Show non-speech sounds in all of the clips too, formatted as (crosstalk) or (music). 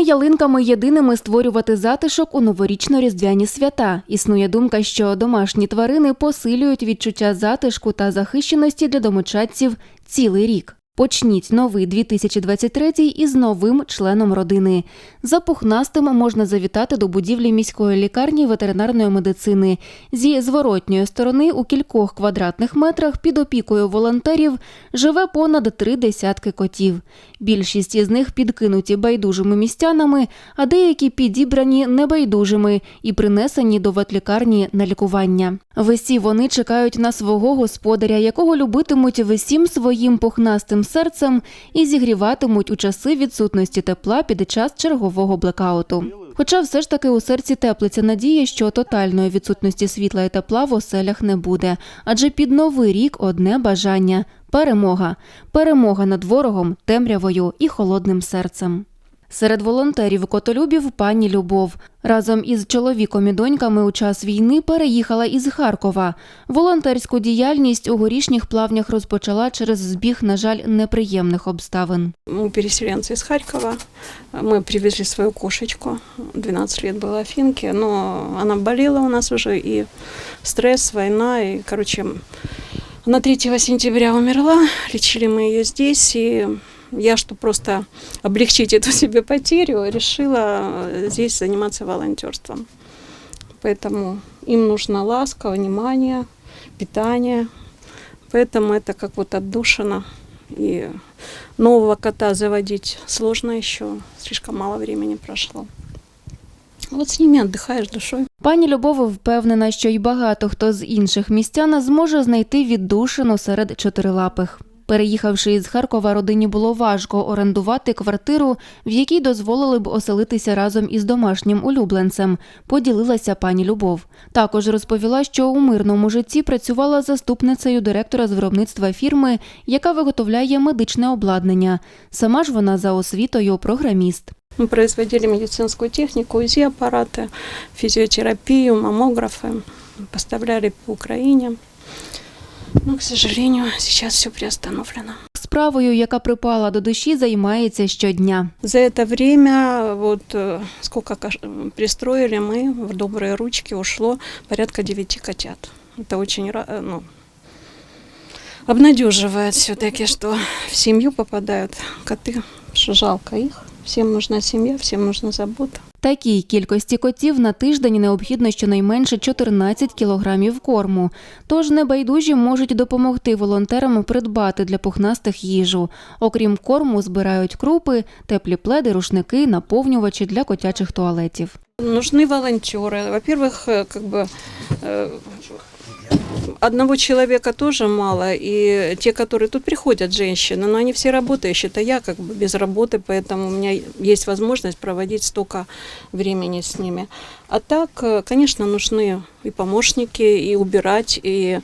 Ялинками єдиними створювати затишок у новорічно-різдвяні свята. Існує думка, що домашні тварини посилюють відчуття затишку та захищеності для домочадців цілий рік. Почніть новий 2023 із новим членом родини. За пухнастим можна завітати до будівлі міської лікарні ветеринарної медицини. Зі зворотньої сторони у кількох квадратних метрах під опікою волонтерів живе понад три десятки котів. Більшість із них підкинуті байдужими містянами, а деякі підібрані небайдужими і принесені до ветлікарні на лікування. Весі вони чекають на свого господаря, якого любитимуть всім своїм пухнастим серцем і зігріватимуть у часи відсутності тепла під час чергового блекауту. Хоча все ж таки у серці теплиться надія, що тотальної відсутності світла і тепла в оселях не буде, адже під новий рік одне бажання перемога, перемога над ворогом, темрявою і холодним серцем. Серед волонтерів котолюбів пані Любов разом із чоловіком і доньками у час війни переїхала із Харкова. Волонтерську діяльність у горішніх плавнях розпочала через збіг, на жаль, неприємних обставин. Мы переселенцы из Харькова. Мы привезли свою кошечку. 12 лет была Финке, но она болела у нас уже. И стресс, война. И, короче, она 3 сентября умерла. Лечили мы ее здесь. И я, чтобы просто облегчить эту себе (laughs) потерю, решила э, здесь заниматься волонтерством. Поэтому им нужна ласка, внимание, питание. Поэтому это как вот отдушина. И нового кота заводить сложно еще, слишком мало времени прошло. Вот с ними отдыхаешь душой. Пані Любов впевнена, що й багато хто з інших містян зможе знайти віддушину серед чотирилапих. Переїхавши із Харкова, родині було важко орендувати квартиру, в якій дозволили б оселитися разом із домашнім улюбленцем. Поділилася пані Любов. Також розповіла, що у мирному житті працювала заступницею директора з виробництва фірми, яка виготовляє медичне обладнання. Сама ж вона за освітою програміст. Мы производили медицинскую технику, УЗИ-аппараты, физиотерапию, маммографы. Поставляли по Украине. Но, к сожалению, сейчас все приостановлено. Справою, яка припала до душі, займається щодня. За это время, вот э, сколько кош- пристроили мы, в добрые ручки ушло порядка девяти котят. Это очень ра- э, ну, обнадеживает все-таки, что в семью попадают коты, что жалко их. Всем нужна семья, всем нужна забота. Такій кількості котів на тиждень необхідно щонайменше 14 кілограмів корму. Тож небайдужі можуть допомогти волонтерам придбати для пухнастих їжу. Окрім корму, збирають крупи, теплі пледи, рушники, наповнювачі для котячих туалетів. Нужны волонтеры. Во-первых, э, как бы э, одного человека тоже мало, и те, которые тут приходят, женщины, но они все работающие, это я как бы без работы, поэтому у меня есть возможность проводить столько времени с ними. А так, э, конечно, нужны и помощники, и убирать, и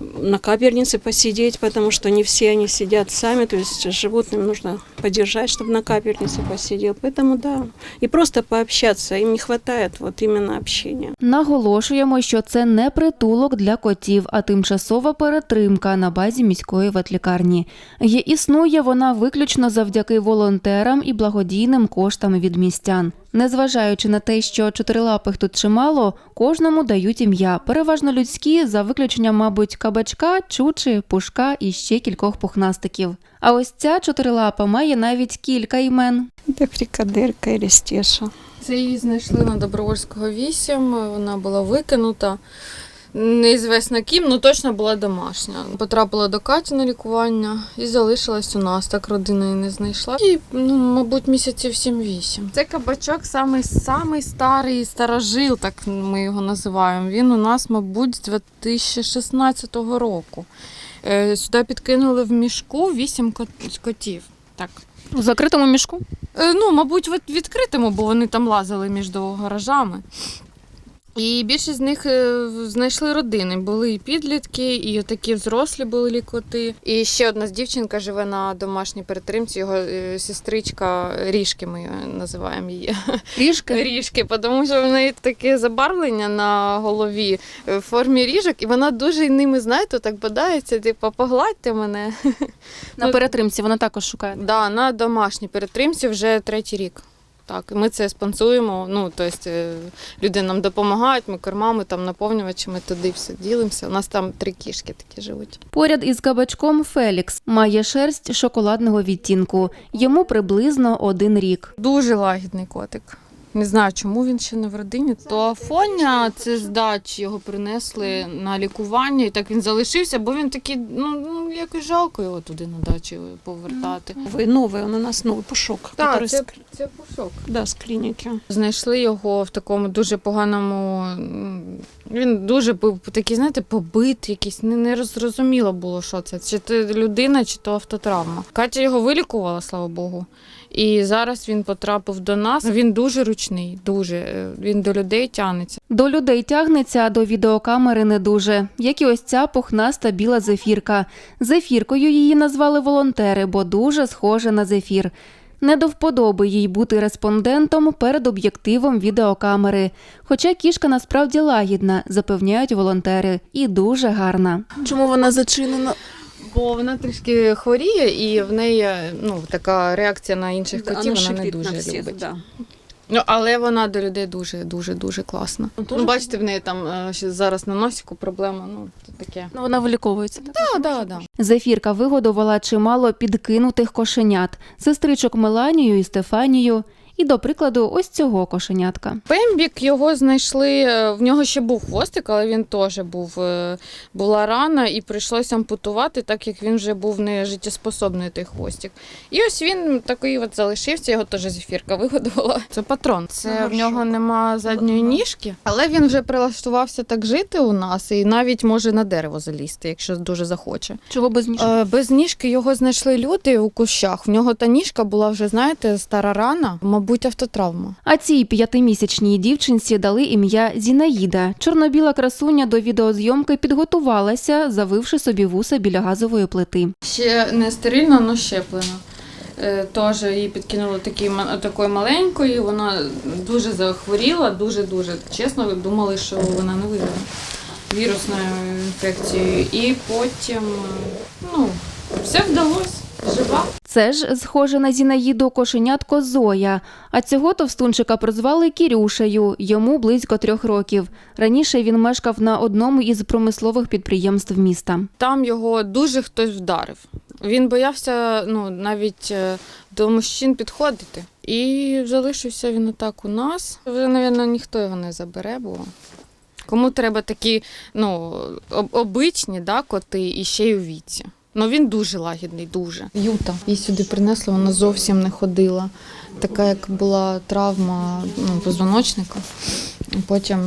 на капельнице посидеть, потому что не все они сидят сами, то есть животным нужно поддержать, чтобы на капельнице посидел. Поэтому да, и просто пообщаться, им не хватает вот именно общения. Наголошуємо, що це не притулок для котів, а тимчасова перетримка на базі міської ветлікарні. Є існує вона виключно завдяки волонтерам і благодійним коштам від містян. Незважаючи на те, що чотирилапих тут чимало, кожному дають ім'я, переважно людські, за виключенням, мабуть, кабачка, чучи, пушка і ще кількох пухнастиків. А ось ця чотирилапа має навіть кілька імен. Це фрікадирка і стеша. Це її знайшли на Добровольського 8, вона була викинута. Неізвісно ким, ну точно була домашня. Потрапила до Каті на лікування і залишилась у нас. Так родина її не знайшла. І, ну, мабуть, місяців 7-8. Це кабачок самий, самий старий старожил, так ми його називаємо. Він у нас, мабуть, з 2016 року. Е, Сюди підкинули в мішку 8 кот- котів. Так. У закритому мішку? Е, Ну, мабуть, в відкритому, бо вони там лазили між гаражами. І більшість з них е, знайшли родини. Були і підлітки, і такі взрослі були коти. І ще одна з дівчинка живе на домашній перетримці. Його е, сестричка Ріжки, ми називаємо її. Ріжки. (laughs) Ріжки, тому що в неї таке забарвлення на голові е, в формі ріжок, і вона дуже ними, знаєте, так бодається, типу, погладьте мене. На перетримці вона також шукає. Да, на домашній перетримці вже третій рік. Так, і ми це спонсуємо. Ну, тобто люди нам допомагають, ми кормами, там наповнювачами туди все ділимося. У нас там три кішки такі живуть. Поряд із кабачком Фелікс має шерсть шоколадного відтінку. Йому приблизно один рік. Дуже лагідний котик. Не знаю, чому він ще не в родині. То Афоня, це з дачі його принесли на лікування, і так він залишився, бо він такий, ну, ну якось жалко його туди на дачу повертати. Новый, новый, он у нас новый пушок. который це, с, це пушок. да, с клиники. Знайшли його в такому дуже поганому. м, Він дуже був такий, знаєте, побит, якийсь не, не зрозуміло було, що це. Чи це людина, чи то автотравма. Катя його вилікувала, слава Богу. І зараз він потрапив до нас. Він дуже ручний, дуже. Е, Він до людей тягнеться. До людей тягнеться, а до відеокамери не дуже, як і ось ця пухнаста біла зефірка. Зефіркою її назвали волонтери, бо дуже схоже на зефір. Не до вподоби їй бути респондентом перед об'єктивом відеокамери. Хоча кішка насправді лагідна, запевняють волонтери, і дуже гарна. Чому вона зачинена? Бо вона трішки хворіє, і в неї ну, така реакція на інших Да, котів, вона не дуже на всех, любить. да. Ну, але вона до людей дуже, дуже, дуже класна. теж Ну, бачите, в неї там е, ще зараз на носику проблема, ну, це таке. Ну, вона виліковується. Так? Так, так, так. Зефірка вигодувала чимало підкинутих кошенят, сестричок Меланію і Стефанію, і, до прикладу, ось цього кошенятка. Пембік його знайшли. е, В нього ще був хвостик, але він теж був е, була рана, і прийшлося ампутувати, так як він вже був не життєспособний той хвостик. І ось він такий от залишився, його теж зефірка (laughs) вигодувала. Це патрон. Це в нього нема задньої ніжки, але він вже прилаштувався так жити у нас і навіть може на дерево залізти, якщо дуже захоче. Чого без ніж? Е, Без ніжки його знайшли люди у кущах. В нього та ніжка була вже, знаєте, стара рана, мабуть, автотравма. А цій п'ятимісячній дівчинці дали ім'я Зінаїда. Чорнобіла красуня до відеозйомки підготувалася, завивши собі вуса біля газової плити. Ще не стерильно, але щеплено. Е, Теж її підкинули такі, такою маленькою, вона дуже захворіла, дуже-дуже. Чесно, думали, що вона не виживе вірусною інфекцією. І потім, е, ну, все вдалося, жива. Це ж схоже на Зінаїду кошенятко Зоя. А цього товстунчика прозвали Кірюшею. Йому близько трьох років. Раніше він мешкав на одному із промислових підприємств міста. Там його дуже хтось вдарив. Він боявся ну, навіть е, до мужчин підходити. І залишився він отак у нас. Вже, мабуть, ніхто його не забере, бо кому треба такі ну, об- обичні да, коти і ще й у віці. Ну він дуже лагідний, дуже. Юта. Її сюди принесли, вона зовсім не ходила. Така, як була травма ну, позвоночника. Потім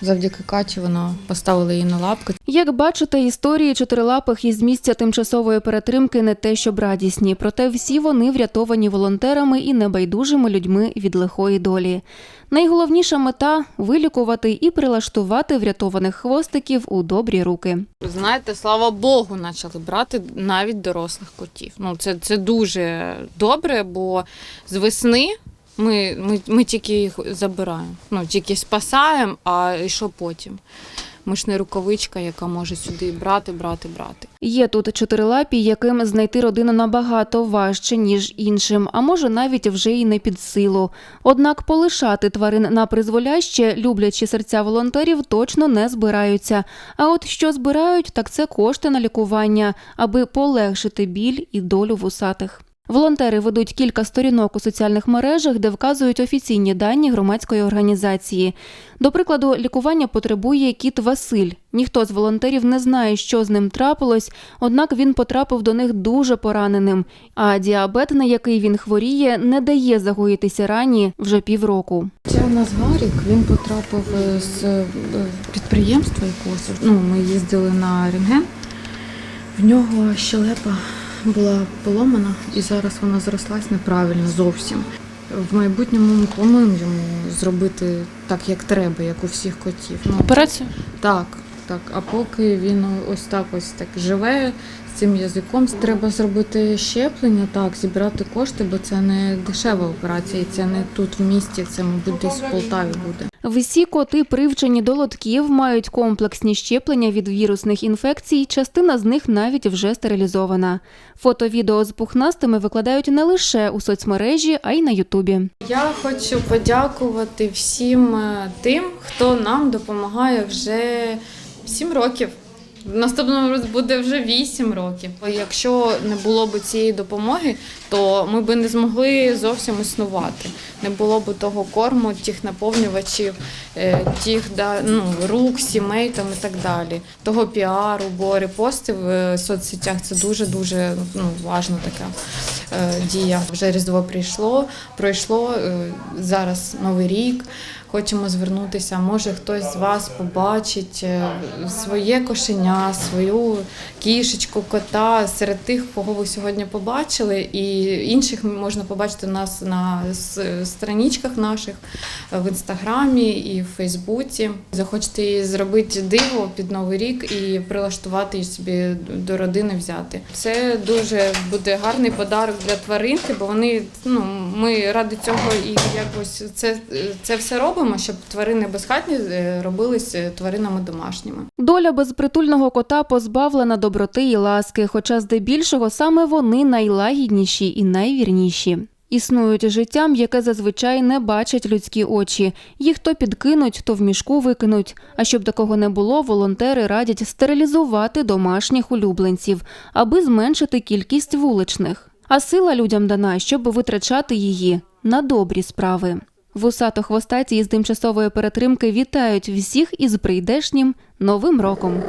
завдяки Каті вона поставила її на лапки. Як бачите, історії чотирилапих із місця тимчасової перетримки не те, щоб радісні, проте всі вони врятовані волонтерами і небайдужими людьми від лихої долі. Найголовніша мета вилікувати і прилаштувати врятованих хвостиків у добрі руки. Знаєте, слава Богу, почали брати навіть дорослих котів. Ну, це, це дуже добре, бо з весни ми, ми, ми тільки їх забираємо. Ну, тільки спасаємо, а і що потім? Ми ж не рукавичка, яка може сюди брати, брати, брати. Є тут чотирилапі, яким знайти родину набагато важче, ніж іншим, а може навіть вже й не під силу. Однак полишати тварин на призволяще, люблячі серця волонтерів, точно не збираються. А от що збирають, так це кошти на лікування, аби полегшити біль і долю вусатих. Волонтери ведуть кілька сторінок у соціальних мережах, де вказують офіційні дані громадської організації. До прикладу, лікування потребує кіт Василь. Ніхто з волонтерів не знає, що з ним трапилось, однак він потрапив до них дуже пораненим. А діабет, на який він хворіє, не дає загоїтися рані вже півроку. Це у нас Гарік, він потрапив е, з е, підприємства якогось. Ну, ми їздили на рентген. В нього щелепа була поломана і зараз вона зрослась неправильно зовсім. В майбутньому ми плануємо йому зробити так, як треба, як у всіх котів. Ну, Операцію? так, так. А поки він ось так ось так живе цим язиком. Треба зробити щеплення, так, зібрати кошти, бо це не дешева операція, це не тут в місті, це, мабуть, десь в Полтаві буде. Всі коти, привчені до лотків, мають комплексні щеплення від вірусних інфекцій. Частина з них навіть вже стерилізована. Фото-відео з пухнастими викладають не лише у соцмережі, а й на Ютубі. Я хочу подякувати всім е, тим, хто нам допомагає вже 7 років. Наступному році буде вже 8 років. Якщо не було б цієї допомоги, то ми б не змогли зовсім існувати. Не було б того корму, тих наповнювачів, е, тих да, ну, рук, сімей там і так далі. Того піару, бо репости в соцсетях це дуже дуже ну, важна така е, дія. Вже різдво прийшло, пройшло е, зараз новий рік. Хочемо звернутися. Може, хтось з вас побачить е, своє кошеня, свою кішечку, кота серед тих, кого ви сьогодні побачили, і інших можна побачити нас на страничках наших е, в інстаграмі і в Фейсбуці. Захочете зробити диво під новий рік і прилаштувати собі до родини взяти. Це дуже буде гарний подарок для тваринки, бо вони ну ми ради цього і якось це, це все робимо, щоб тварини безхатні е, робились е, тваринами домашніми. Доля безпритульного кота позбавлена доброти і ласки, хоча здебільшого саме вони найлагідніші і найвірніші. Існують життям, яке зазвичай не бачать людські очі. Їх то підкинуть, то в мішку викинуть. А щоб такого не було, волонтери радять стерилізувати домашніх улюбленців, аби зменшити кількість вуличних. А сила людям дана, щоб витрачати її на добрі справи. Вусато-хвостаті із тимчасової перетримки вітають всіх із прийдешнім новим роком.